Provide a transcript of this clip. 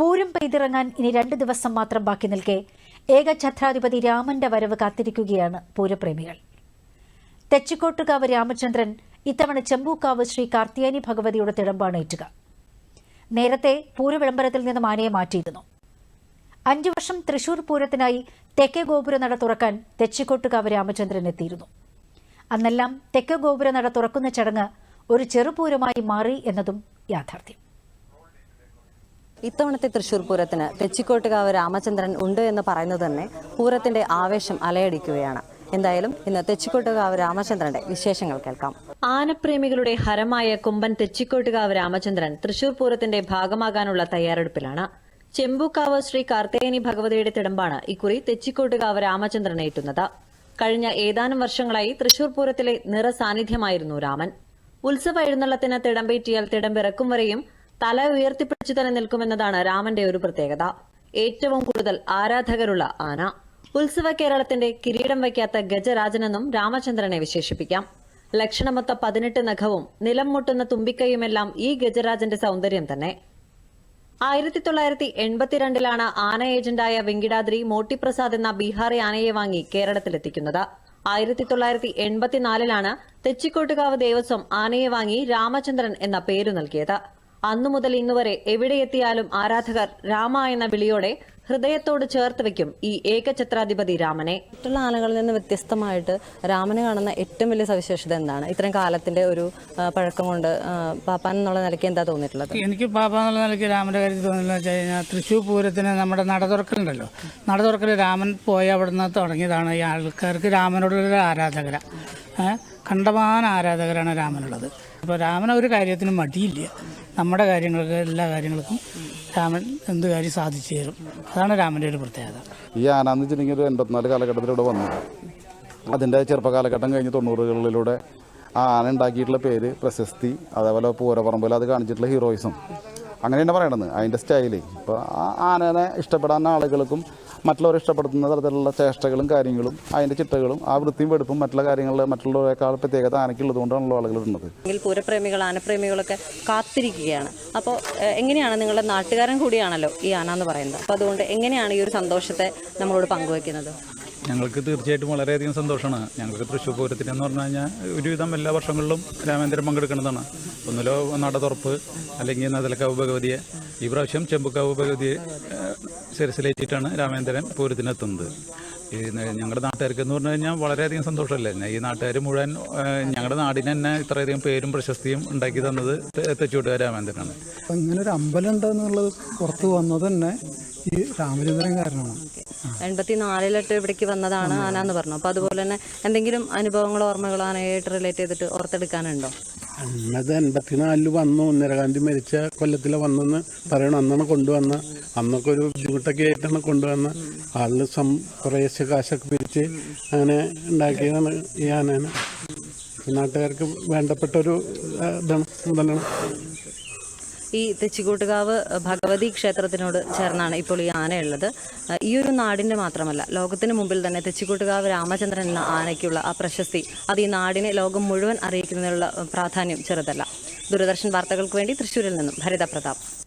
പൂരം പെയ്തിറങ്ങാൻ ഇനി രണ്ട് ദിവസം മാത്രം ബാക്കി നിൽക്കെ. ഏകഛത്രാധിപതി രാമന്റെ വരവ് കാത്തിരിക്കുകയാണ് പൂരപ്രേമികൾ. തെച്ചിക്കോട്ടുകാവ് രാമചന്ദ്രൻ ഇത്തവണ ചെമ്പൂക്കാവ് ശ്രീ കാർത്തിയാനി ഭഗവതിയുടെ തിടമ്പാണ് ഏറ്റുക. നേരത്തെ പൂരവിളംബരത്തിൽ നിന്നും ആനയെ മാറ്റിയിരുന്നു. അഞ്ചു വർഷം തൃശൂർ പൂരത്തിനായി തെക്കേ ഗോപുര നട തുറക്കാൻ തെച്ചിക്കോട്ടുകാവ് രാമചന്ദ്രൻ എത്തിയിരുന്നു. അന്നെല്ലാം തെക്കേ ഗോപുര നട തുറക്കുന്ന ചടങ്ങ് ഒരു ചെറുപൂരമായി മാറി എന്നതും യാഥാർത്ഥ്യം. ഇത്തവണത്തെ തൃശൂർ പൂരത്തിന് തെച്ചിക്കോട്ടുകാവ് രാമചന്ദ്രൻ ഉണ്ട് എന്ന് പറയുന്നത് തന്നെ പൂരത്തിന്റെ ആവേശം അലയടിക്കുകയാണ്. എന്തായാലും ഇന്ന് തെച്ചിക്കോട്ടുകാവ് രാമചന്ദ്രന്റെ വിശേഷങ്ങൾ കേൾക്കാം. ആനപ്രേമികളുടെ ഹരമായ കുമ്പൻ തെച്ചിക്കോട്ടുകാവ് രാമചന്ദ്രൻ തൃശൂർ പൂരത്തിന്റെ ഭാഗമാകാനുള്ള തയ്യാറെടുപ്പിലാണ്. ചെമ്പൂക്കാവ് ശ്രീ കാർത്തേയനി ഭഗവതിയുടെ തിടമ്പാണ് ഇക്കുറി തെച്ചിക്കോട്ടുകാവ് രാമചന്ദ്രൻ ഏറ്റുന്നത് കഴിഞ്ഞ ഏതാനും വർഷങ്ങളായി തൃശൂർ പൂരത്തിലെ നിറസാന്നിധ്യമായിരുന്നു രാമൻ. ഉത്സവ എഴുന്നള്ളത്തിന് തിടമ്പേറ്റിയാൽ തിടമ്പിറക്കും വരെയും തല ഉയർത്തിപ്പിടിച്ചു തന്നെ നിൽക്കുമെന്നതാണ് രാമന്റെ ഒരു പ്രത്യേകത. ഏറ്റവും കൂടുതൽ ആരാധകരുള്ള ആന. ഉത്സവ കേരളത്തിന്റെ കിരീടം വയ്ക്കാത്ത ഗജരാജനെന്നും രാമചന്ദ്രനെ വിശേഷിപ്പിക്കാം. ലക്ഷണമൊത്ത പതിനെട്ട് നഖവും നിലം മുട്ടുന്ന തുമ്പിക്കൈയുമെല്ലാം ഈ ഗജരാജന്റെ സൗന്ദര്യം തന്നെ. ആയിരത്തി തൊള്ളായിരത്തി എൺപത്തിരണ്ടിലാണ് ആന ഏജന്റായ വെങ്കിടാദ്രി മോട്ടിപ്രസാദ് എന്ന ബീഹാറി ആനയെ വാങ്ങി കേരളത്തിലെത്തിക്കുന്നത്. ആയിരത്തി തൊള്ളായിരത്തി എൺപത്തിനാലിലാണ് തെച്ചിക്കോട്ടുകാവ് ദേവസ്വം ആനയെ വാങ്ങി രാമചന്ദ്രൻ എന്ന പേരു നൽകിയത്. അന്നു മുതൽ ഇന്നുവരെ എവിടെയെത്തിയാലും ആരാധകർ രാമ എന്ന വിളിയോടെ ഹൃദയത്തോട് ചേർത്ത് വെക്കും ഈ ഏകഛത്രാധിപതി രാമനെ. മറ്റുള്ള ആനകളിൽ നിന്ന് വ്യത്യസ്തമായിട്ട് രാമനെ കാണുന്ന ഏറ്റവും വലിയ സവിശേഷത എന്താണ്? ഇത്രയും കാലത്തിന്റെ ഒരു പഴക്കം കൊണ്ട് പാപ്പാൻ എന്നുള്ള നിലയ്ക്ക് എന്താ തോന്നിയിട്ടുള്ളത്? എനിക്ക് പാപ്പ എന്നുള്ള നിലയ്ക്ക് രാമന്റെ കാര്യത്തിൽ തോന്നിയെന്ന് വെച്ച് കഴിഞ്ഞാൽ തൃശ്ശൂർ പൂരത്തിന് നമ്മുടെ നട തുറക്കലുണ്ടല്ലോ നട തുറക്കൽ രാമൻ പോയി അവിടെ നിന്ന് തുടങ്ങിയതാണ്. ഈ ആൾക്കാർക്ക് രാമനോടുള്ള ആരാധകര. കണ്ടമാന ആരാധകരാണ് രാമനുള്ളത്. അപ്പോൾ രാമൻ ഒരു കാര്യത്തിനും മടിയില്ല. നമ്മുടെ കാര്യങ്ങൾക്ക് എല്ലാ കാര്യങ്ങൾക്കും രാമൻ എന്ത് കാര്യം സാധിച്ചു തരും. അതാണ് രാമന്റെ ഒരു പ്രത്യേകത. ഈ ആനാന്ന് വെച്ചിട്ടുണ്ടെങ്കിൽ ഒരു എൺപത്തിനാല് കാലഘട്ടത്തിൽ ഇവിടെ വന്നു. അതിന്റെ ചെറുപ്പകാലഘട്ടം കഴിഞ്ഞ് തൊണ്ണൂറുകളിലൂടെ ആ ആന ഉണ്ടാക്കിയിട്ടുള്ള പേര് പ്രശസ്തി അതേപോലെ പൂരപ്പറമ്പിൽ അത് കാണിച്ചിട്ടുള്ള ഹീറോയിസം അങ്ങനെ തന്നെ പറയണത്. അതിന്റെ സ്റ്റൈൽ. ഇപ്പോൾ ആ ആനനെ ഇഷ്ടപ്പെടാൻ ആളുകൾക്കും മറ്റുള്ളവർ ഇഷ്ടപ്പെടുത്തുന്ന തരത്തിലുള്ള ചേഷ്ടകളും കാര്യങ്ങളും അതിന്റെ ചിട്ടകളും ആ വൃത്തിയും വെടുപ്പും മറ്റുള്ള കാര്യങ്ങളിൽ മറ്റുള്ളവരെക്കാൾ പ്രത്യേകത ആനയ്ക്കുള്ളത് കൊണ്ടാണല്ലോ ആളുകൾ ഇടുന്നത്. പൂരപ്രേമികൾ ആനപ്രേമികളൊക്കെ കാത്തിരിക്കുകയാണ്. അപ്പോൾ എങ്ങനെയാണ് നിങ്ങളുടെ നാട്ടുകാരൻ കൂടിയാണല്ലോ ഈ ആന എന്ന് പറയുന്നത്? അപ്പോൾ അതുകൊണ്ട് എങ്ങനെയാണ് ഈ ഒരു സന്തോഷത്തെ നമ്മളോട് പങ്കുവെക്കുന്നത്? ഞങ്ങൾക്ക് തീർച്ചയായിട്ടും വളരെയധികം സന്തോഷമാണ്. ഞങ്ങൾക്ക് തൃശ്ശൂർ പൂരത്തിന് എന്ന് പറഞ്ഞു കഴിഞ്ഞാൽ ഒരുവിധം എല്ലാ വർഷങ്ങളിലും രാമേന്ദ്രൻ പങ്കെടുക്കുന്നതാണ്. ഒന്നിലോ നട തുറപ്പ് അല്ലെങ്കിൽ നദലക്കാവ് ഭഗവതിയെ. ഈ പ്രാവശ്യം ചെമ്പുക്കാവ് ഭഗവതിയെ ശിരസിലേറ്റിട്ടാണ് രാമേന്ദ്രൻ പൂരത്തിനെത്തുന്നത്. ഈ ഞങ്ങളുടെ നാട്ടുകാർക്ക് എന്ന് പറഞ്ഞു കഴിഞ്ഞാൽ വളരെയധികം സന്തോഷമല്ലേ? ഈ നാട്ടുകാർ മുഴുവൻ ഞങ്ങളുടെ നാടിന് തന്നെ ഇത്രയധികം പേരും പ്രശസ്തിയും ഉണ്ടാക്കി തന്നത് തെച്ചുകൂട്ടുകാർ രാമേന്ദ്രനാണ്. ഇങ്ങനെ ഒരു അമ്പലം ഉണ്ടെന്നുള്ളത് പുറത്ത് വന്നത് തന്നെ ഈ രാമചന്ദ്രൻ കാരണമാണ് എൺപത്തി നാലിലിട്ട് ഇവിടേക്ക് വന്നതാണ് ആന എന്ന് പറഞ്ഞു. അപ്പോൾ അതുപോലെ തന്നെ എന്തെങ്കിലും അനുഭവങ്ങളോ ഓർമ്മകളോ ആനയായിട്ട് റിലേറ്റ് ചെയ്തിട്ട് ഓർത്തെടുക്കാനുണ്ടോ? അന്നത് എൺപത്തിനാലിൽ വന്നു. ഇന്ദിരാഗാന്ധി മരിച്ച കൊല്ലത്തിൽ വന്നെന്ന് പറയണം. അന്നാണ് കൊണ്ടുവന്ന. അന്നൊക്കെ ഒരു ബുദ്ധിമുട്ടൊക്കെ ആയിട്ടാണ് കൊണ്ടുവന്ന. ആളിൽ സം കുറേശ്ശെ കാശൊക്കെ പിരിച്ച് അങ്ങനെ ഉണ്ടാക്കിയതാണ് ഈ ആനേനെ. നാട്ടുകാർക്ക് വേണ്ടപ്പെട്ട ഒരു ഇതാണ്. മുതലാണ് ഈ തെച്ചിക്കോട്ടുകാവ് ഭഗവതി ക്ഷേത്രത്തിനോട് ചേർന്നാണ് ഇപ്പോൾ ഈ ആനയുള്ളത്. ഈ ഒരു നാടിന്റെ മാത്രമല്ല ലോകത്തിന് മുമ്പിൽ തന്നെ തെച്ചിക്കോട്ടുകാവ് രാമചന്ദ്രൻ എന്ന ആനയ്ക്കുള്ള ആ പ്രശസ്തി അത് ഈ നാടിനെ ലോകം മുഴുവൻ അറിയിക്കുന്നതിനുള്ള പ്രാധാന്യം ചെറുതല്ല. ദൂരദർശൻ വാർത്തകൾക്ക് വേണ്ടി തൃശ്ശൂരിൽ നിന്നും ഭരിത പ്രതാപ്.